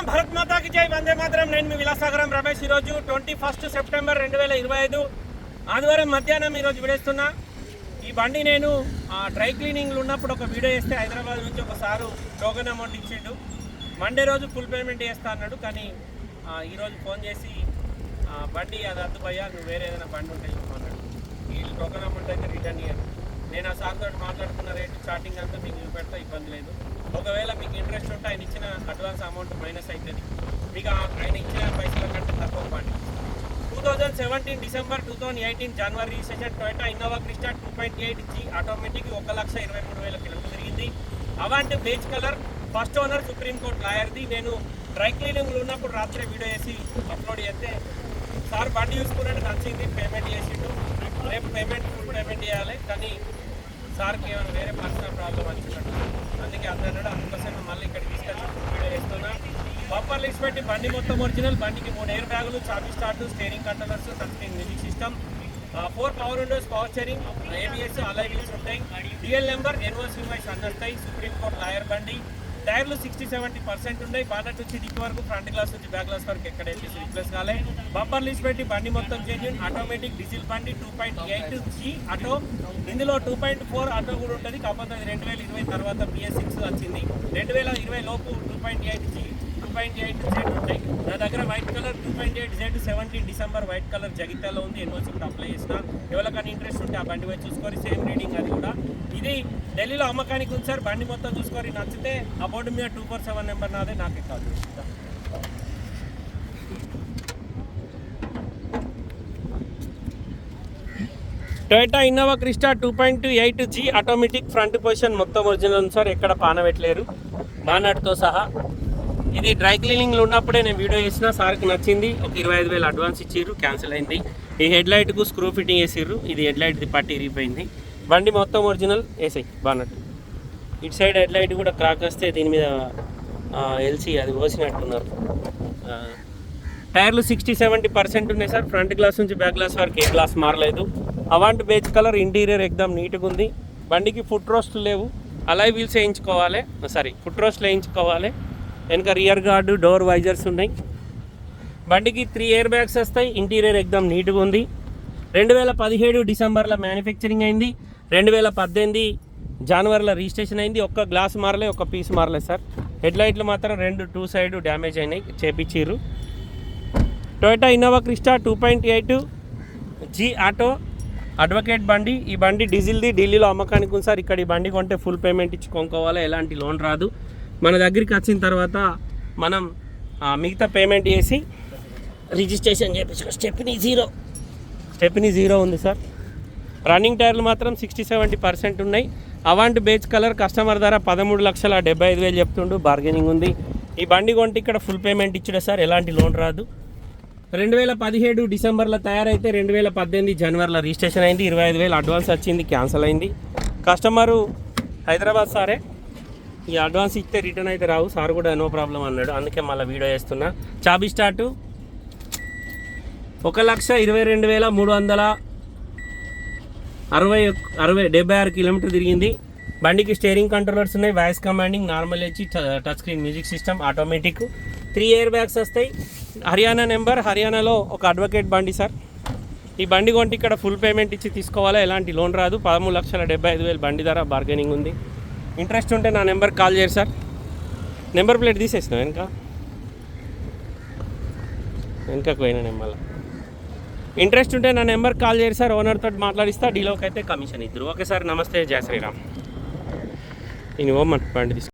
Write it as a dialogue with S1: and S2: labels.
S1: మాతరం భరత్ మాతాకి జై వందే మాతరం. నేను మీ విలాసాగరం రమేష్. ఈరోజు ట్వంటీ ఫస్ట్ సెప్టెంబర్ రెండు వేల ఇరవై ఐదు ఆదివారం మధ్యాహ్నం ఈరోజు విడేస్తున్నా. ఈ బండి నేను ఆ, డ్రై క్లీనింగ్లో ఉన్నప్పుడు ఒక వీడియో వేస్తే హైదరాబాద్ నుంచి ఒక సారు టోకెన్ అమౌంట్ ఇచ్చిండు. మండే రోజు ఫుల్ పేమెంట్ చేస్తా అన్నాడు కానీ ఈరోజు ఫోన్ చేసి బండి అది అద్దు నువ్వు వేరే ఏదైనా బండి ఉంటే చెప్పమన్నాడు ఈ టోకెన్ అమౌంట్ అయితే రిటర్న్ ఇయ్యాను. నేను ఆ సార్తో మాట్లాడుతున్నాను స్టార్టింగ్ అంతా మీకు చూపెడతా ఇబ్బంది లేదు. ఒకవేళ మీకు ఇంట్రెస్ట్ ఉంటే ఆయన ఇచ్చిన అడ్వాన్స్ అమౌంట్ మైనస్ అవుతుంది మీకు ఆ- ఆయన ఇచ్చిన పైసల కంటే తక్కువ పండి two thousand seventeen December two thousand eighteen జనవరి registration Toyota Innova Crysta two point eight G automatic ఒక లక్ష ఇరవై మూడు వేల కిలోమీటర్ తిరిగింది. అవాంటి beige colour first owner supreme court లాయర్ది. నేను డ్రై క్లీనింగ్లో ఉన్నప్పుడు రాత్రి వీడియో వేసి అప్లోడ్ చేస్తే సార్ బండి చూసుకున్నట్టు నచ్చింది పేమెంట్ చేసిండు. రేపు పేమెంట్ ఫుల్ పేమెంట్ చేయాలి. కానీ సార్కి ఏమైనా వేరే పర్సనల్ ప్రాబ్లం వచ్చినట్టు అందుకే అతను అందుకోసం మళ్ళీ ఇక్కడ తీసుకొచ్చి వీడియో చేస్తున్నా. బంపర్ లిస్ట్ పెట్టి బండి మొత్తం ఒరిజినల్ బండికి మూడు ఎయిర్ బ్యాగులు చాబీ start steering controllers touch music system four power windows power steering ABS alloy wheels ఉంటాయి. డిఎల్ నెంబర్ ఎన్ఓసి వైస్ అన్నస్తాయి సుప్రీంకోర్టు లాయర్ బండి. టైర్లు సిక్స్టీ సెవెంటీ పర్సెంట్ ఉన్నాయి బానట్ నుంచి డిక్ వరకు ఫ్రంట్ గ్లాస్ నుంచి బ్యాక్ గ్లాస్ వరకు ఎక్కడ వేసి రీప్లేస్ కాలే. బంపర్ లిస్ట్ పెట్టి బండి మొత్తం చేంజ్ ఆటోమేటిక్ డీజిల్ బండి two point eight G auto ఇందులో టూ పాయింట్ ఫోర్ ఆటో కూడా ఉంటుంది. కాకపోతే అది రెండు వేల ఇరవై తర్వాత బిఎస్ సిక్స్ వచ్చింది. రెండు వేల ఇరవై లోపు two point eight G point eight Z ఉంటాయి నా దగ్గర white colour two point eight Z seventeen December white colour జగిత్యాలో ఉంది. ఎన్ఓసి కూడా అప్లై చేసిన. ఎవరికైనా ఇంట్రెస్ట్ ఉంటే ఆ బండి పోయి చూసుకొని సేమ్ రీడింగ్ అది కూడా. ఇది ఢిల్లీలో అమ్మకానికి ఉంది సార్. బండి మొత్తం చూసుకొని నచ్చితే ఆ బోర్డు మీద టూ ఫోర్ సెవెన్ నెంబర్ నాదే. నాకే కాదు Toyota Innova Crysta two point eight G automatic front position మొత్తం ఒరిజినల్ ఉంది సార్. ఎక్కడ పానబెట్టలేరు. బానట్తో సహా. ఇది డ్రై క్లీనింగ్లో ఉన్నప్పుడే నేను వీడియో చేసిన సార్కి నచ్చింది. ఒక ఇరవై ఐదు వేలు అడ్వాన్స్ ఇచ్చిర్రు క్యాన్సిల్ అయింది. ఈ హెడ్ లైట్కు స్క్రూ ఫిట్టింగ్ వేసిర్రు ఇది హెడ్ లైట్ది పట్టి ఇరిగిపోయింది. బండి మొత్తం ఒరిజినల్ వేసాయి బాగున్నట్టు. ఇటు సైడ్ హెడ్ లైట్ కూడా క్రాక్ వస్తే దీని మీద ఎల్సీ అది పోసినట్టున్నారు. టైర్లు సిక్స్టీ సెవెంటీ పర్సెంట్ ఉన్నాయి సార్. ఫ్రంట్ గ్లాస్ నుంచి బ్యాక్ గ్లాస్ వరకు ఏ గ్లాస్ మారలేదు. అవాంటి బేజ్ కలర్ ఇంటీరియర్ ఎగ్దాం నీట్గా ఉంది. బండికి ఫుట్ రోస్ట్లు లేవు. అలాయ్ వీల్స్ వేయించుకోవాలి. సారీ ఫుట్ రోస్ట్లు వేయించుకోవాలి. వెనక రియర్ గార్డు డోర్ వైజర్స్ ఉన్నాయి. బండికి త్రీ ఇయర్ బ్యాగ్స్ వస్తాయి. ఇంటీరియర్ ఎగ్దాం నీట్గా ఉంది. రెండు వేల పదిహేడు డిసెంబర్లో మ్యానుఫ్యాక్చరింగ్ అయింది. రెండు వేల పద్దెనిమిది జనవరిలో రిజిస్ట్రేషన్ అయింది. ఒక్క గ్లాస్ మారలే ఒక్క పీస్ మారలే సార్. హెడ్ లైట్లు మాత్రం రెండు టూ సైడ్ డ్యామేజ్ అయినాయి. చేపించిర్రు. Toyota Innova Crysta two point eight G auto advocate బండి. ఈ బండి డీజిల్ది ఢిల్లీలో అమ్మకానికి ఉంది సార్. ఇక్కడ ఈ బండి కొంటే ఫుల్ పేమెంట్ ఇచ్చి కొనుక్కోవాలి? ఎలాంటి లోన్ రాదు. మన దగ్గరికి వచ్చిన తర్వాత మనం ఆ, మిగతా పేమెంట్ చేసి రిజిస్ట్రేషన్ చేయించుకో. స్టెప్ని జీరో స్టెప్ని జీరో ఉంది సార్. రన్నింగ్ టైర్లు మాత్రం సిక్స్టీ సెవెంటీ పర్సెంట్ ఉన్నాయి. అవాంట్ బేజ్ కలర్ కస్టమర్ ధర పదమూడు లక్షల డెబ్బై ఐదు వేలు చెప్తుండు. బార్గెనింగ్ ఉంది. ఈ బండి కొంటే ఇక్కడ ఫుల్ పేమెంట్ ఇచ్చుడే సార్. ఎలాంటి లోన్ రాదు. రెండు వేల పదిహేడు డిసెంబర్లో తయారైతే రెండు వేల పద్దెనిమిది జనవరిలో రిజిస్ట్రేషన్ అయింది. ఇరవై ఐదు వేలు అడ్వాన్స్ వచ్చింది క్యాన్సిల్ అయింది. కస్టమరు హైదరాబాద్ సారే. ఈ అడ్వాన్స్ ఇస్తే రిటర్న్ అయితే రావు. సార్ కూడా నో ప్రాబ్లం అన్నాడు. అందుకే మళ్ళీ వీడియో చేస్తున్నా. చాబీ స్టార్టు. ఒక లక్ష ఇరవై రెండు వేల మూడు వందల అరవై అరవై డెబ్బై ఆరు కిలోమీటర్ తిరిగింది. బండికి స్టీరింగ్ కంట్రోలర్స్ ఉన్నాయి. వాయిస్ కమాండింగ్ నార్మల్ వచ్చి touch screen music system automatic. Three airbags వస్తాయి. హర్యానా నెంబర్ హర్యానాలో ఒక అడ్వకేట్ బండి సార్. ఈ బండి కొంటే ఇక్కడ ఫుల్ పేమెంట్ ఇచ్చి తీసుకోవాలా? ఎలాంటి లోన్ రాదు. పదమూడు లక్షల డెబ్బై ఐదు వేలు బండి ధర బార్గెనింగ్ ఉంది. ఇంట్రెస్ట్ ఉంటే నా నెంబర్ కాల్ చేయరు సార్. నెంబర్ ప్లేట్ తీసేసిన వెనక. వెనకకు పోయిన నెంబర్ ఇంట్రెస్ట్ ఉంటే నా నెంబర్ కాల్ చేయరు సార్. ఓనర్ తోటి మాట్లాడిస్తా డీలోకి అయితే కమిషన్ ఇద్దరు. ఓకే సార్ నమస్తే జయ శ్రీరామ్. నేను ఓమన్ బండి తీసుకు